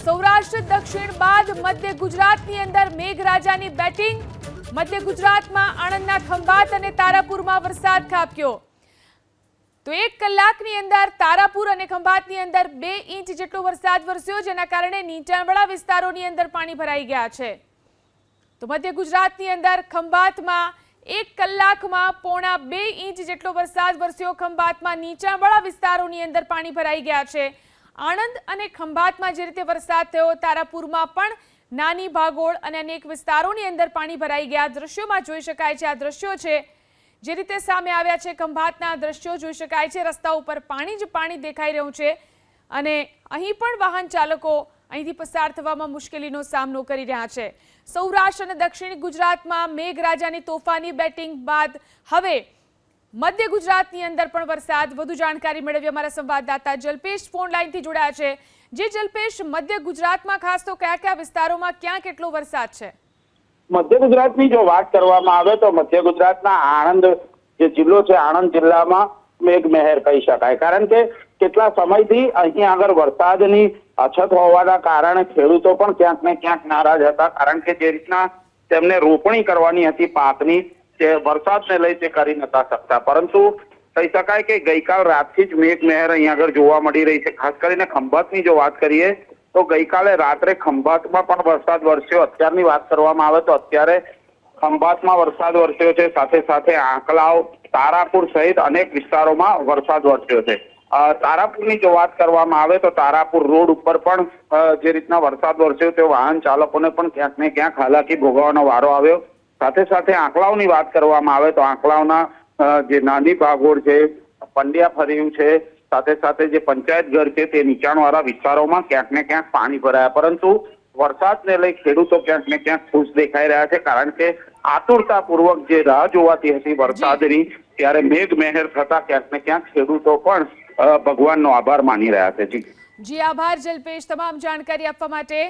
સૌરાષ્ટ્ર, દક્ષિણ બાદ મધ્ય ગુજરાતની અંદર મેઘરાજાની બેટિંગ, મધ્ય ગુજરાતમાં આણંદના ખંભાત અને તારાપુરમાં વરસાદ ખાબક્યો. તો એક કલાકની અંદર તારાપુર અને ખંભાતની અંદર બે ઇંચ જેટલો વરસાદ વરસ્યો, જેના કારણે નીચાણવાળા વિસ્તારોની અંદર પાણી ભરાઈ ગયા છે. તો મધ્ય ગુજરાતની અંદર ખંભાતમાં એક કલાકમાં પોણા બે ઇંચ જેટલો વરસાદ વરસ્યો, ખંભાતમાં નીચાણવાળા વિસ્તારોની અંદર પાણી ભરાઈ ગયા છે. આણંદ અને ખંભાતમાં જે રીતે વરસાદ થયો, તારાપુરમાં પણ નાની ભાગોળ અને અનેક વિસ્તારોની અંદર પાણી ભરાઈ ગયા. દ્રશ્યોમાં જોઈ શકાય છે, આ દ્રશ્યો છે, જે રીતે સામે આવ્યા છે, ખંભાતના દ્રશ્યો જોઈ શકાય છે. રસ્તા ઉપર પાણી જ પાણી દેખાઈ રહ્યું છે અને અહીં પણ વાહન ચાલકો અહીંથી પસાર થવામાં મુશ્કેલીનો સામનો કરી રહ્યા છે. સૌરાષ્ટ્ર અને દક્ષિણ ગુજરાતમાં મેઘરાજાની તોફાની બેટિંગ બાદ હવે મધ્ય ગુજરાતની અંદર પણ વરસાદ. વધુ જાણકારી મેળવી અમારા સંવાદદાતા જલ્પેશ. ફોન જોડાયા છે. જે જલ્પેશ, મધ્ય ગુજરાતમાં ખાસ તો કયા કયા વિસ્તારોમાં ક્યાં કેટલો વરસાદ છે? મધ્ય ગુજરાતની જો વાત કરવામાં આવે તો મધ્ય ગુજરાતના આણંદ જે જિલ્લો છે, આણંદ જિલ્લામાં મેઘમહેર કહી શકાય. કારણ કે કેટલા સમયથી અહીં આગળ વરસાદની અછત હોવાના કારણે ખેડૂતો પણ ક્યાંક ને ક્યાંક નારાજ હતા. કારણ કે જે રીતના તેમને રોપણી કરવાની હતી પાકની તે વરસાદને લઈ તે કરી નતા શકતા. પરંતુ કહી શકાય કે ગઈકાલ રાતથી જ મેઘ મહેર અહીંયા આગળ જોવા મળી રહી છે. ખાસ કરીને ખંભાતની જો વાત કરીએ, તો ગઈકાલે રાત્રે ખંભાતમાં પણ વરસાદ વરસ્યો. અત્યારની વાત કરવામાં આવે તો અત્યારે ખંભાતમાં વરસાદ વરસ્યો છે. સાથે સાથે આંકલાવ તારાપુર સહિત અનેક વિસ્તારોમાં વરસાદ વરસ્યો છે. તારાપુરની જો વાત કરવામાં આવે તો તારાપુર રોડ ઉપર પણ જે રીતના વરસાદ વરસ્યો, તે વાહન ચાલકોને પણ ક્યાંક ને ક્યાંક હાલાકી ભોગવવાનો વારો આવ્યો. સાથે સાથે આંકડાઓની વાત કરવામાં આવે તો આંકડાઓના જે નાની ભાગોળ છે, પંડ્યા ફર્યું છે, સાથે સાથે જે પંચાયત ઘર છે તે નીચાણવાળા વિસ્તારોમાં ક્યાંક ને ક્યાંક પાણી ભરાયા. પરંતુ વરસાદને લઈ ખેડૂતો ક્યાંક ને ક્યાંક ખુશ દેખાઈ રહ્યા છે, કારણ કે આતુરતાપૂર્વક જે રાહ જોવાતી હતી વરસાદની, ત્યારે મેઘ મહેર થતા ક્યાંક ને ક્યાંક ખેડૂતો પણ ભગવાનનો આભાર માની રહ્યા છે. જી. જી, આભાર જલ્પેશ. તમામ જાણકારી આપવા માટે